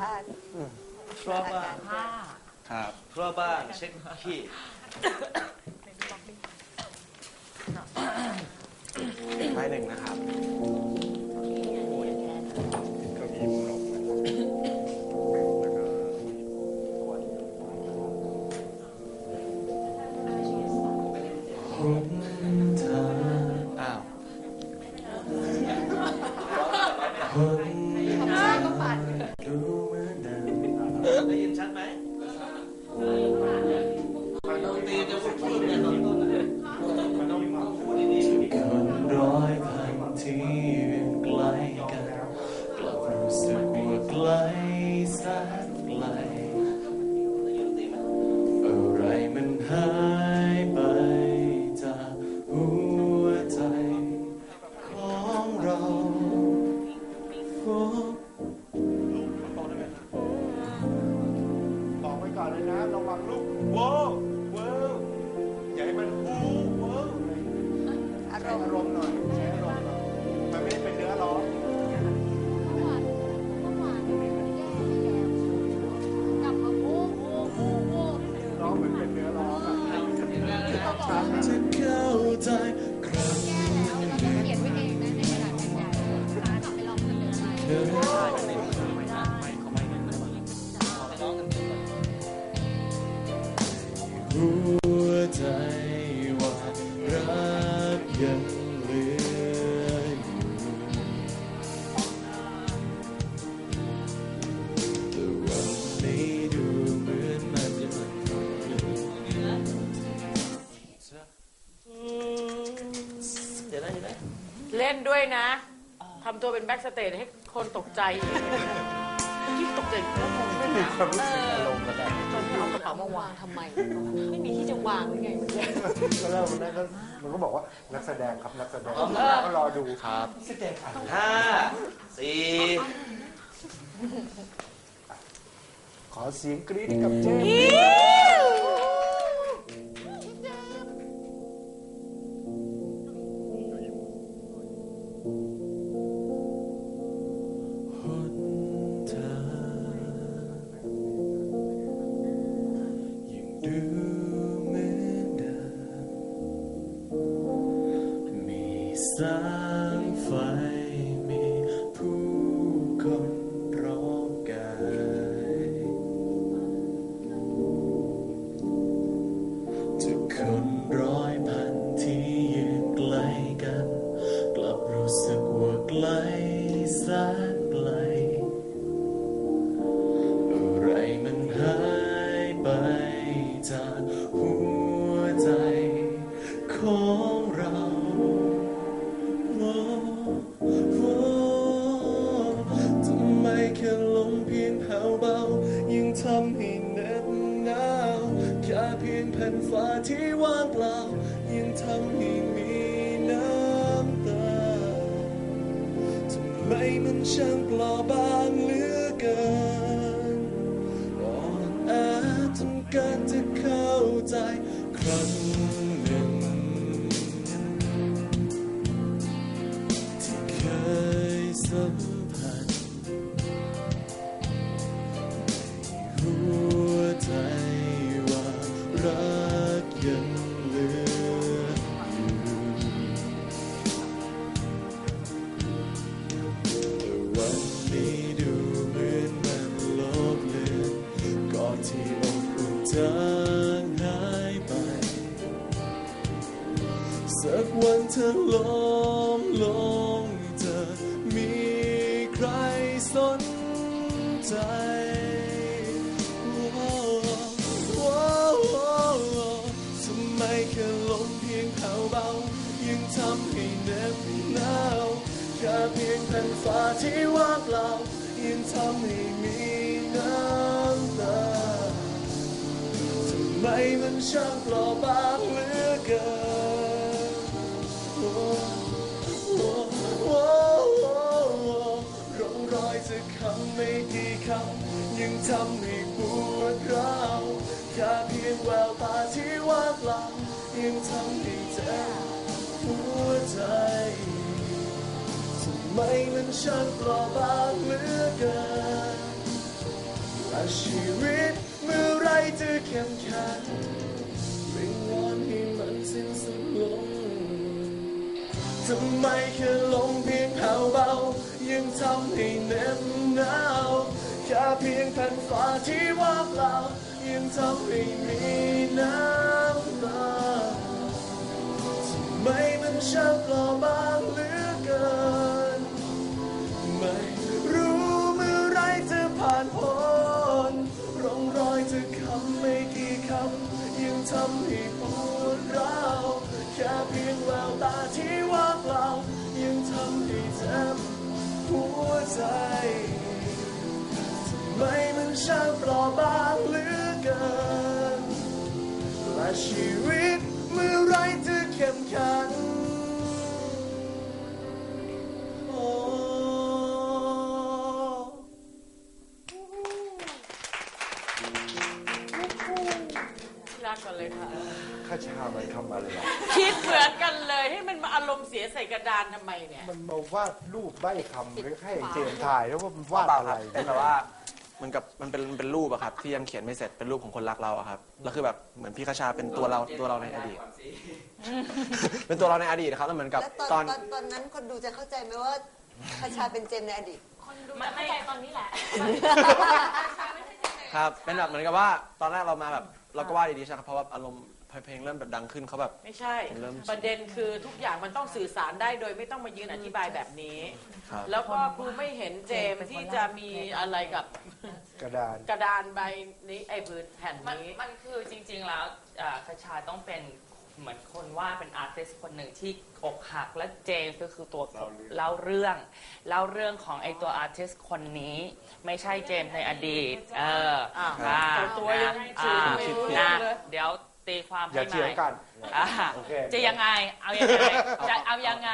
บ้านเพราะบ้านผ้าครับเพราบ้านเช็คขี้ไม้หนึ่งนะครับ เล่นด้วยนะ ทำตัวเป็นแบ็กสเตจให้คนตกใจอีกที่ตกใจไม่นะความรู้สึกอารมณ์ระดับจนเอากระเป๋ามาวางทำไม ไม่มีที่จะวางหรืไงมันเก็เล่าได้ก็มันก็บอกว่านักแสดงครับนักแสดงก็รอดูครับแสดงค่ห้าสี่ขอเสียงกรี๊ดกับเจมส์ ที่ว่าเปล่ายังทำให้มีน้ำตาทำไมมันช่างเปล่าบาง ฉันงเปล่าบางเหลือเกินและชีวิตเมื่อไรจะเข้มแข็งวิงวอนให้มันสิ้นสุดลงทำไมแค่ลมเพียงแผ่วเบา ยังทำให้เน็บหนาวแค่เพียงแผ่นฟ้าที่ว่างเปล่า ยังทำให้มีน้ำตาทำไมมันช่างเปล่าบางเหลือเกิน จะเข้มแข็งโอ้ที่รักกันเลยค่ะ ข้าชามันทำอะไรอะคิดเหมือนกันเลยให้มันมาอารมณ์เสียใส่กระดานทำไมเนี่ย มันมาวาดรูปใบ้คำหรือให้เจมส์ถ่ายแล้วว่ามันวาดเปล่าอะคไรรับแต่ว่า เหมันกับมันเป็นเป็นรูปอะครับ ที่ยังเขียนไม่เสร็จเป็นรูปของคนรักเราอะครับแล้วคือแบบเหมือนพี่คชาเป็นตัวเราตัวเราในอดีต เป็นตัวเราในอดีตนะครับแล้วเหมือนกับแล้วตตออนนตอนตอนนั้นคนดูจะเข้าใจไหมว่าคชาเป็นเจมส์ในอดีตไม่ไม่ใจตอนนี้แหละ ครับเป็นแบบเหมือนกับว่าตอนแรกเรามาแบบเราก็ว่าดีๆใช่ไหมครับเพราะว่าอารมณ์ เพลงเริ่มแบบดังขึ้นเขาแบบ ไม่ใช่ เริ่ม ประเด็นคือทุกอย่างมันต้องสื่อสารได้โดยไม่ต้องมายืนอธิบายแบบนี้ ครับ แล้วก็ครูไม่เห็นเจมส์ที่จะมีอะไรกับกระดาน กระดานใบนี้ไอ้พื้นแผ่นมันนี้ มันคือจริงๆแล้วอ่าคชาต้องเป็นเหมือนคนว่าเป็นอาร์ติสคนหนึ่งที่อกหักและเจมส์ก็คือตัวเล่าเรื่องเล่าเรื่องของไอตัวอาร์ติสคนนี้ ไม่ใช่เจมส์ในอดีต เอออ้าวอ่าแต่ตัวยังอ่าไม่รู้อ่าเรื่องเลยเดี๋ยว ตีความอย่าให้ใหเถียงม่กันอ่าโอเคจะยังไง เอายังไงจะเอายังไง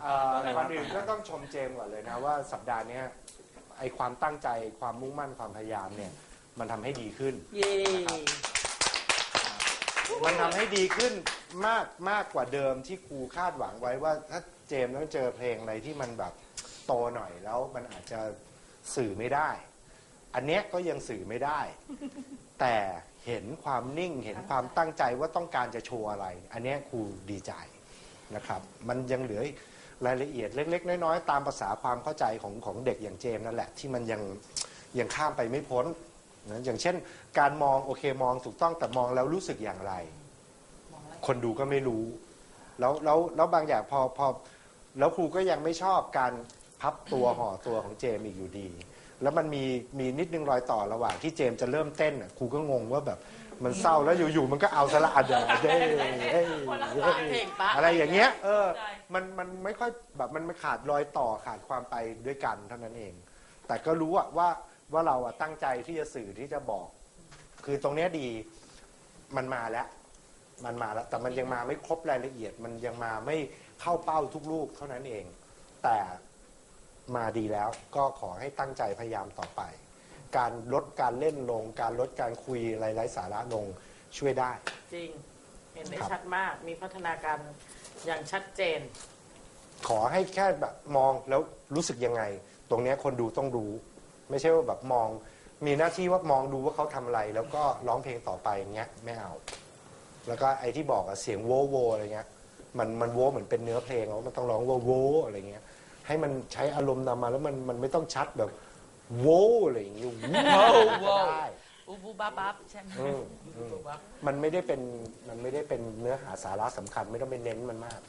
เอ่อก่อนอื่นก็ต้องชมเจมส์ก่อนเลยนะว่าสัปดาห์เนี้ยไอความตั้งใจความมุ่งมั่นความพยายามเนี่ยมันทำให้ดีขึ้น เย่มันทำให้ดีขึ้นมากมากกว่าเดิมที่ครูคาดหวังไว้ว่าถ้าเจมส์ต้องเจอเพลงอะไรที่มันแบบโตหน่อยแล้วมันอาจจะสื่อไม่ได้ อันเนี้ยก็ยังสื่อไม่ได้ แต่เห็นความนิ่งเห็นความตั้งใจว่าต้องการจะโชว์อะไร อันเนี้ยครูดีใจนะครับ มันยังเหลืออีกรายละเอียดเล็ก ๆ น้อยๆตามภาษาความเข้าใจของของเด็กอย่างเจมส์นั่นแหละ ที่มันยังยังข้ามไปไม่พ้นนะอย่างเช่น การมองโอเคมองถูกต้องแต่มองแล้วรู้สึกอย่างไร คนดูก็ไม่รู้ แล้วแล้วแล้วบางอย่างพอพอแล้วครูก็ยังไม่ชอบการพับตัวห่อตัวของเจมส์อีกอยู่ดี แล้วมันมีมีนิดนึงรอยต่อระหว่างที่เจมส์จะเริ่มเต้นน่ะครูก็งงว่าแบบมันเศร้าแล้วอยู่ๆมันก็เอาสละอัดเดเด้เด้เพลงปะอะไรอย่างเงี้ย เออ มันมันไม่ค่อยแบบมันไม่ขาดรอยต่อขาดความไปด้วยกันเท่านั้นเอง แต่ก็รู้อะว่าว่าเราอะตั้งใจที่จะสื่อที่จะบอก คือตรงเนี้ยดีมันมาแล้ว มันมาแล้ว แต่มันยังมาไม่ครบรายละเอียด มันยังมาไม่เข้าเป้าทุกลูกเท่านั้นเอง แต่ มาดีแล้วก็ขอให้ตั้งใจพยายามต่อไป การลดการเล่นลง การลดการคุยไร้สาระลงช่วยได้ จริง เห็นได้ครับ ชัดมาก มีพัฒนาการอย่างชัดเจน ขอให้แค่แบบมองแล้วรู้สึกยังไง ตรงเนี้ยคนดูต้องรู้ ไม่ใช่ว่าแบบมอง มีหน้าที่ว่ามองดูว่าเขาทำอะไร แล้วก็ร้องเพลงต่อไปอย่างเงี้ยไม่เอา แล้วก็ไอ้ที่บอกอะเสียงโวโวอะไรเงี้ยมันมันโวเหมือนเป็นเนื้อเพลงแล้วมันต้องร้องว่าโวอะไรเงี้ย ให้มันใช้อารมณ์นำมาแล้วมันมันไม่ต้องชัดแบบโวอะไรอย่างเงี้ยโวโวได้อูบูบับบับใช่ไหมอืมอืมมันไม่ได้เป็นมันไม่ได้เป็นเนื้อหาสาระสำคัญไม่ต้องไปเน้นมันมาก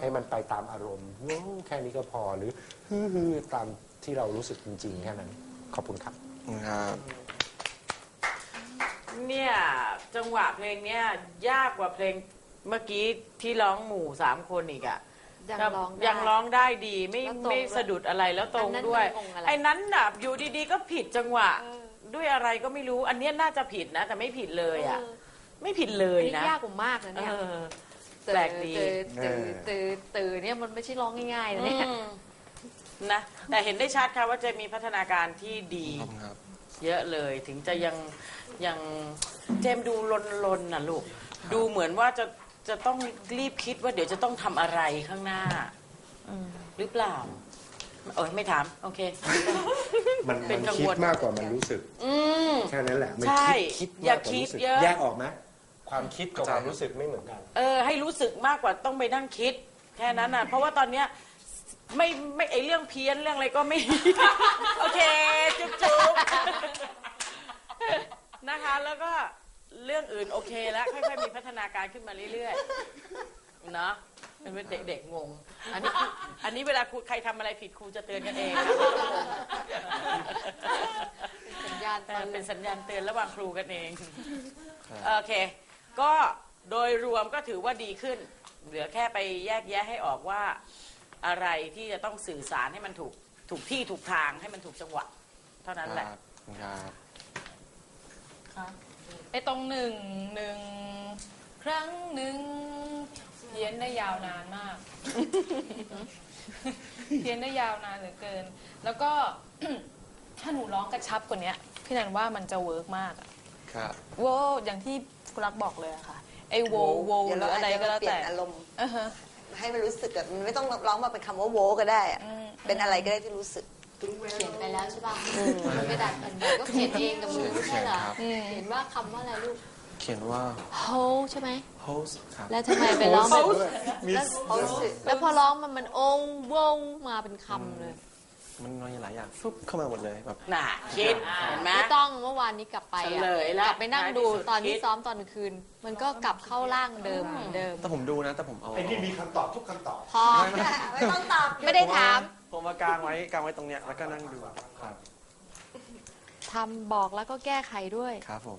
ให้มันไปตามอารมณ์ว้าวแค่นี้ก็พอหรือฮือฮือตามที่เรารู้สึกจริง ๆ แค่นั้น ขอบคุณครับ ครับ เนี่ย จังหวะเพลงเนี้ยยากกว่าเพลงเมื่อกี้ที่ร้องหมู่สามคนอีกอะ ยังร้องได้ ยังร้องได้ดีไม่แล้วตรงไม่ด้วยสะดุดอะไรแล้วตรงอันนั้นด้วย มันงงอะไร ไอ้นั้นน่ะอยู่ดีๆ ก็ผิดจังหวะเออด้วยอะไรก็ไม่รู้ อันเนี้ยน่าจะผิดนะ แต่ไม่ผิดเลยอะไม่ผิดเลเออยอันนี้นะยากกว่ามากนะเอเนี่ยอ แปลกดี ตื่นตื่นตื่นตื่นเนี่ยมันไม่ใช่ร้องง่ายๆนะเนี่ย อืมนะแต่เห็นได้ชัดค่ะว่าจะมีพัฒนาการที่ดี ขอบคุณครับ เยอะเลยถึงจะยังยังเจมส์ดูลนลนๆน่ะลูก ดูเหมือนว่าจะ จะต้องรีบคิดว่าเดี๋ยวจะต้องทำอะไรข้างหน้าหรือเปล่าเออไม่ถาม โอเค มันเป็มันนกังคิดวลมากกว่ามันรู้สึกอืม แค่นั้นแหละมันใช่คิดคิดอย่ามากกว่าคิดรู้สึกเยอะ แยกออกไหมความคิดกับความรู้สึกไม่เหมือนกัน เออ ให้รู้สึกมากกว่าต้องไปนั่งคิด แค่นั้นน่ะ เพราะว่าตอนเนี้ยไม่ไม่ไอเรื่องเพี้ยนเรื่องอะไรก็ไม่ โอเค จุ๊บจุ๊บนะคะ แล้วก็ เรื่องอื่นโอเคแล้วค่อยๆมีพัฒนาการขึ้นมาเรื่อยๆเนาะเป็นเด็กๆงง อันนี้คืออันนี้เวลาครูใครทำอะไรผิดครูจะเตือนกันเองสัญญาณเอเตืออนเลเป็นยสัญญาณเตือนระหว่างครูกันเองครับโอเค ก็โดยรวมก็ถือว่าดีขึ้น เหลือแค่ไปแยกแยะให้ออกว่าอะไรที่จะต้องสื่อสารให้มันถูกถูกที่ถูกทางให้มันถูกจังหวะ เท่านั้นแหละ ครับครับ ไอ้ตรงหนึ่งหนึ่งครั้งหนึ่งเพี้ยนได้ยาวนานมาก เพี้ยนได้ยาวนานเหลือเกิน แล้วก็ ถ้าหนูร้องกระชับกว่านี้พี่นันว่ามันจะเวิร์กมากอะครับ โวอย่างที่คุณรักบอกเลยอะค่ะ ไอ้โวโวหเดี๋ยวรืเราออาอะไรจจะก็แล้วเปลี่ยแต่นอารมณ์อ่าฮะ ให้มันรู้สึกแบบมันไม่ต้องร้องมาเป็นคำว่าโวก็ได้อะอืม เป็นอะไรก็ได้ที่รู้สึก เขียนไปแล้วใช่ป่ะไปดัดแผ่นใหญ่ก็เขียนเองกับมือไม่ใช่เหรอเขียนครับเขียนว่าคำว่าอะไรลูก เขียนว่า hold ใช่ไหม host ครับ แล้วทำไมไปร้องแบบแล้วเขารู้สึกแล้วพอร้องมันมันองวงมาเป็นคำเลย มันมีหลายอย่างฟึบเข้ามาหมดเลยแบบน่ะคิดเห็นไหมไม่ต้องเมื่อวานนี้กลับไปเฉอะลยละกลับไปนั่งดูท้ายที่สุดตอนที่คิดซ้อมตอนกลางคืน มันก็กลับเข้าร่างเดิมเหมือนเดิม แต่ผมดูนะ แต่ผมเอาไอ้นี่มีคำตอบทุกคำตอบ พอไม่ต้องตอบไม่ได้ถาม ผมมากางไว้กางไว้ตรงเนี้ยแล้วก็นั่งดูครับทำบอกแล้วก็แก้ไขด้วย ครับผม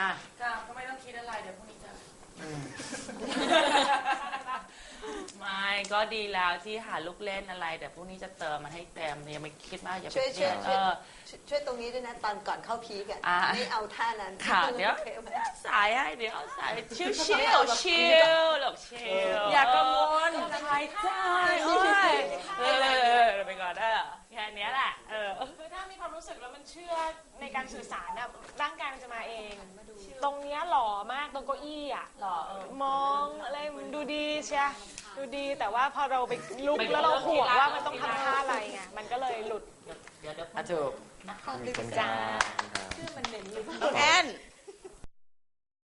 อะ ก็ไม่ต้องคิดอะไรเดี๋ยวพรุ่งนี้จะ ไม่ก็ดีแล้วที่หาลูกเล่นอะไร แต่พวกนี้จะเติมมาให้เต็มยังไม่คิดมากอย่าไปช่วยเคช่รีวยยดช่วยเออช่วยตรงนี้ด้วยนะ ตอนก่อนเข้าพีกอะอ่า ไม่เอาท่านั้นค่ะเดี๋ยวโอคไหม สายให้เดี๋ยวสายชิวชิวชิวหลกชิวอย่ากังวลหายใจโอ้ยเออเออเออไปก่อนได้เหรอแค่เนี้ยแหละเออ คือถ้ามีความรู้สึกแล้วมันเชื่อในการสื่อสารอะร่างกายมันจะมาเอง ตรงเนี้ยหล่อมากตรงเก้าอี้อะหล่อ ดูดีเชียดูดีแต่ว่าพอเราไปลุกแล้วเราห่วงว่ามันต้องทำท่าอะไรไงมันก็เลยหลุด เดี๋ยวเดี๋ยวอะถูก ขอบคุณครับน้องแอน